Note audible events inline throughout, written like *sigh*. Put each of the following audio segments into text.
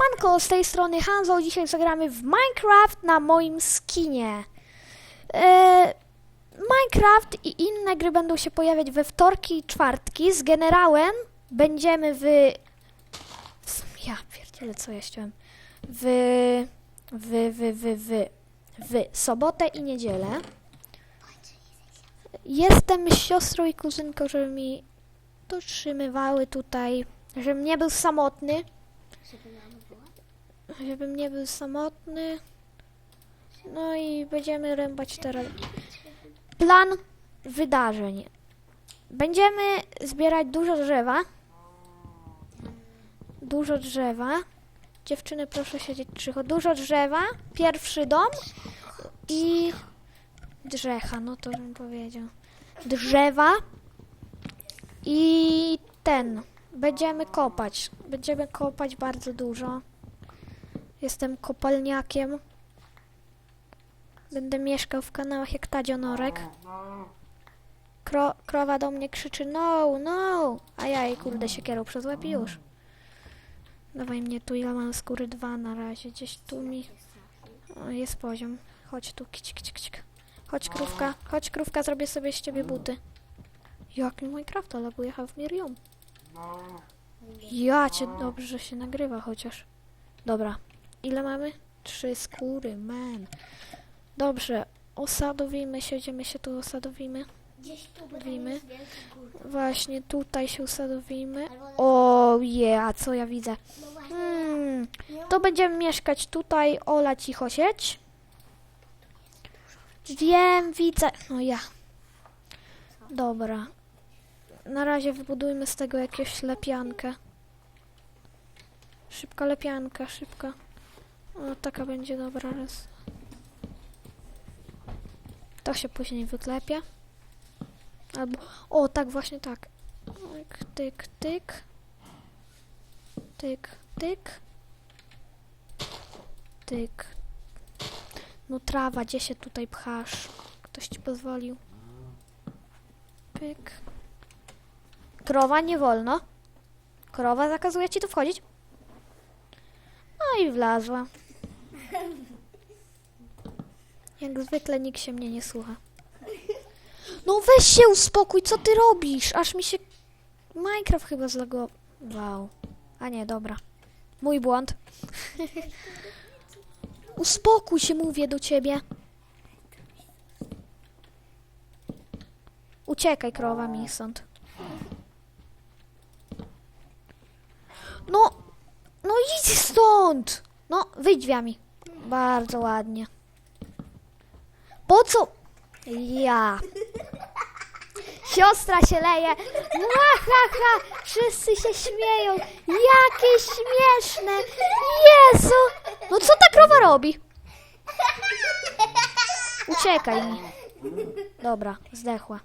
Siemanko, z tej strony Hanzo. Dzisiaj zagramy w Minecraft na moim skinie. E, Minecraft i inne gry będą się pojawiać we wtorki i czwartki. Z generałem będziemy w... Ja pierdzielę, co ja chciałem. W... W, w, w, w, w sobotę i niedzielę. Jestem siostrą i kuzynką, żeby mi dotrzymywały tutaj, żebym nie był samotny. Żebym nie był samotny. No i będziemy rębać teraz. Plan wydarzeń. Będziemy zbierać dużo drzewa. Dużo drzewa. Dziewczyny, proszę siedzieć cicho. Dużo drzewa. Pierwszy dom. I drzecha, no to bym powiedział. Drzewa. I ten. Będziemy kopać. Będziemy kopać bardzo dużo. Jestem kopalniakiem. Będę mieszkał w kanałach jak Tadzionorek. Kro, krowa do mnie krzyczy no, no, a ja jej kurde siekierą przez łeb i już. Dawaj mnie tu, ile mam skóry? Dwa na razie, gdzieś tu mi... O, jest poziom. Chodź tu, kic, kic, kic. Chodź krówka, chodź krówka, zrobię sobie z ciebie buty. Jak mi Minecrafta laguje, have Miriam. Ja cię dobrze się nagrywa chociaż. Dobra. Ile mamy? Trzy skóry, man. Dobrze. Osadowimy się, się tu osadowimy? Gdzieś tu, gór. Właśnie tutaj się usadowimy. O je, a co ja widzę? No Hmm, to będziemy mieszkać tutaj. Ola, cicho sieć. Wiem, widzę. No ja. Dobra. Na razie wybudujmy z tego jakąś lepiankę. Szybka lepianka, szybka. O, taka będzie dobra raz. To się później wyklepia. Albo, o, tak, właśnie tak. Tyk, tyk, tyk. Tyk, tyk. Tyk. No trawa, gdzie się tutaj pchasz? Ktoś ci pozwolił. Pyk. Krowa nie wolno. Krowa zakazuje ci tu wchodzić. No i wlazła. Jak zwykle nikt się mnie nie słucha. No weź się uspokój, co ty robisz? Aż mi się Minecraft chyba zlagował. A nie, dobra. Mój błąd. Uspokój się, mówię do ciebie. Uciekaj, krowa mi stąd. No, no idź stąd. No, wyjdź drzwiami. Bardzo ładnie. Po co? Ja. Siostra się leje. Ha. Wszyscy się śmieją. Jakie śmieszne. Jezu. No co ta krowa robi? Uciekaj mi. Dobra, zdechła.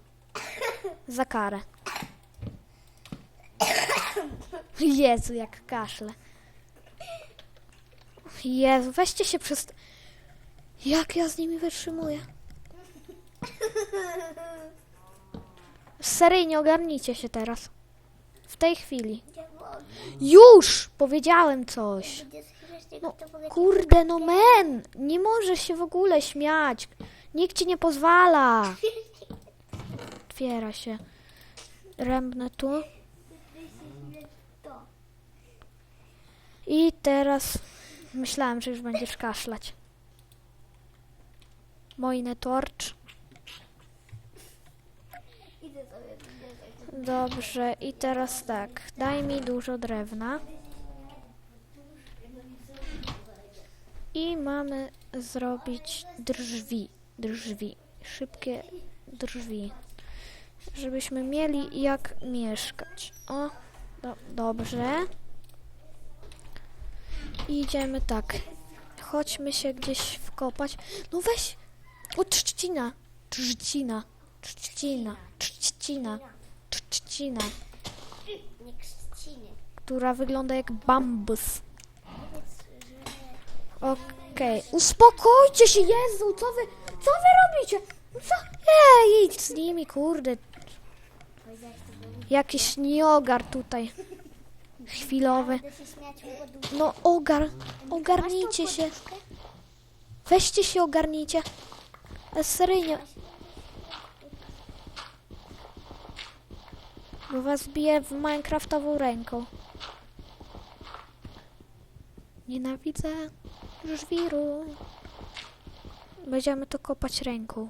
Za karę. Jezu, jak kaszle. Jezu, weźcie się przez... Jak ja z nimi wytrzymuję? Seryjnie ogarnijcie się teraz. W tej chwili. Już! Powiedziałem coś. No, Kurde, no men! Nie możesz się w ogóle śmiać. Nikt ci nie pozwala. Otwiera się. Rębnę tu. I teraz myślałem, że już będziesz kaszlać. Mojny torcz. Dobrze, i teraz tak. Daj mi dużo drewna. I mamy zrobić drzwi. Drzwi. Szybkie drzwi. Żebyśmy mieli jak mieszkać. O, do, dobrze. I idziemy tak. Chodźmy się gdzieś wkopać. No weź! O, trzcina. Trzcina. Trzcina. Trzcina. Trzcina. Nie. Która wygląda jak bambus. Okej. Uspokójcie się, Jezu! Co wy, co wy robicie? Co? Ej, idź z nimi, kurde. Jakiś nieogar tutaj. Chwilowy. No ogar, ogarnijcie się. Weźcie się, ogarnijcie. Ale seryjnie. Bo was bije w Minecraftową ręką. Nienawidzę żwiru. Będziemy to kopać ręką.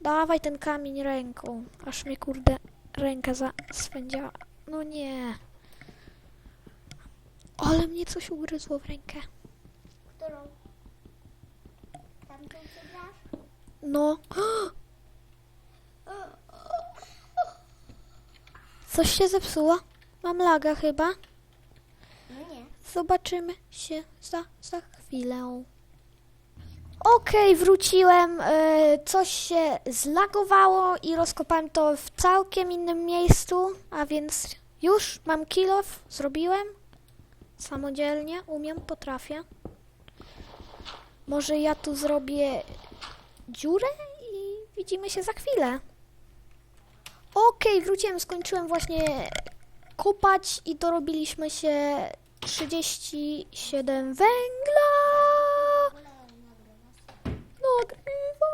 Dawaj ten kamień ręką. Aż mnie kurde ręka za swędziała. No nie. Ale mnie coś ugryzło w rękę. Którą? Tamtą co grasz? No. Coś się zepsuło. Mam laga chyba. No nie. Zobaczymy się za, za chwilę. Okej, wróciłem. E, coś się zlagowało i rozkopałem to w całkiem innym miejscu, a więc już mam kilof, zrobiłem. Samodzielnie, umiem, potrafię. Może ja tu zrobię dziurę i widzimy się za chwilę. Okej, wróciłem, skończyłem właśnie kopać i dorobiliśmy się 37 węgla. Nagrywam.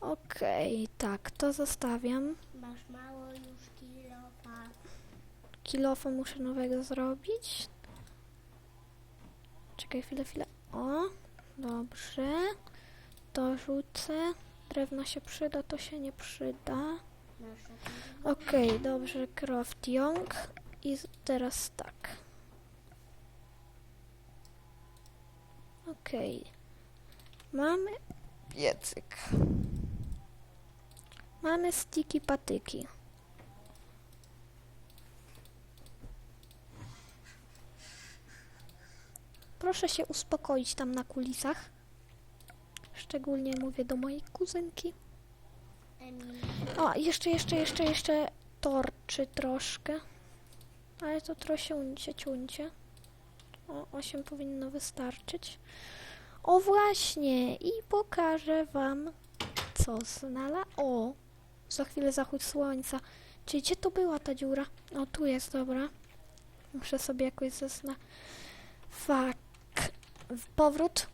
Okej, tak, to zostawiam. Masz mało. Kilofa muszę nowego zrobić. Czekaj chwilę, chwilę. O, dobrze. Dorzucę. Drewno się przyda, to się nie przyda. Okej, dobrze, craft young. I teraz tak. Okej. Mamy piecyk. Mamy sticky patyki. Proszę się uspokoić tam na kulisach. Szczególnie mówię do mojej kuzynki. O, jeszcze, jeszcze, jeszcze, jeszcze torczy troszkę. Ale to trosiuncie, ciuncie. O, 8 powinno wystarczyć. O właśnie, i pokażę wam, co znalazłam. O, za chwilę zachód słońca. Czyli gdzie to była ta dziura? O, tu jest, dobra. Muszę sobie jakoś zazna... Fuck. Powrót.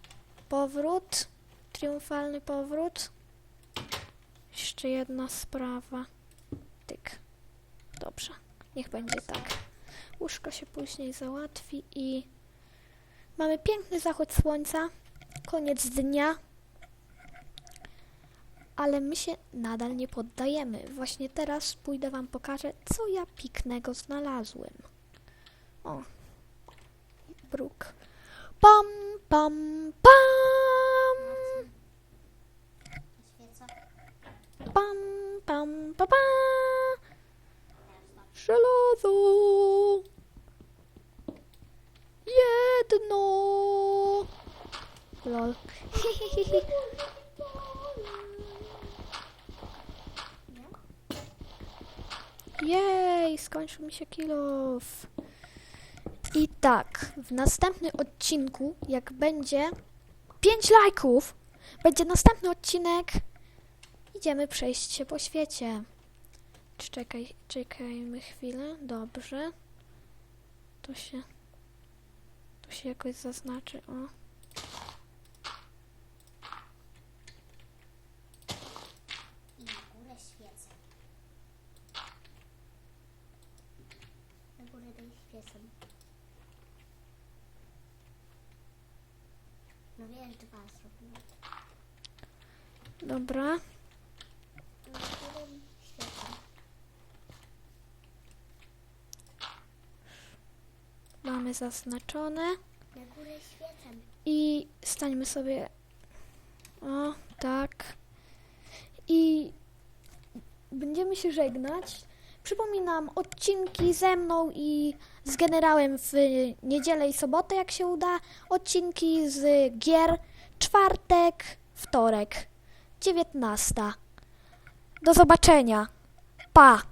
Powrót. Triumfalny powrót. Jeszcze jedna sprawa. Tyk. Dobrze. Niech będzie tak. Łóżko się później załatwi i mamy piękny zachód słońca. Koniec dnia. Ale my się nadal nie poddajemy. Właśnie teraz pójdę wam pokażę, co ja piknego znalazłem. O. Bruk. Pam, pam, pam. Pam, pam, pa, pa. Żelazo. Jedno. Lol. *laughs* Jej, skończył mi się kilof. I tak, w następnym odcinku, jak będzie 5 lajków, będzie następny odcinek Idziemy przejść się po świecie. Czekaj, czekajmy chwilę. Dobrze. To się. To się jakoś zaznaczy. O. I na górę świecę. Na górę daj świecę. No wiesz, dwa zrobiłem. Dobra. Mamy zaznaczone. Na górę. I stańmy sobie. O, tak. I będziemy się żegnać. Przypominam, odcinki ze mną i z generałem w niedzielę i sobotę, jak się uda. Odcinki z gier czwartek, wtorek, 19. Do zobaczenia. Pa!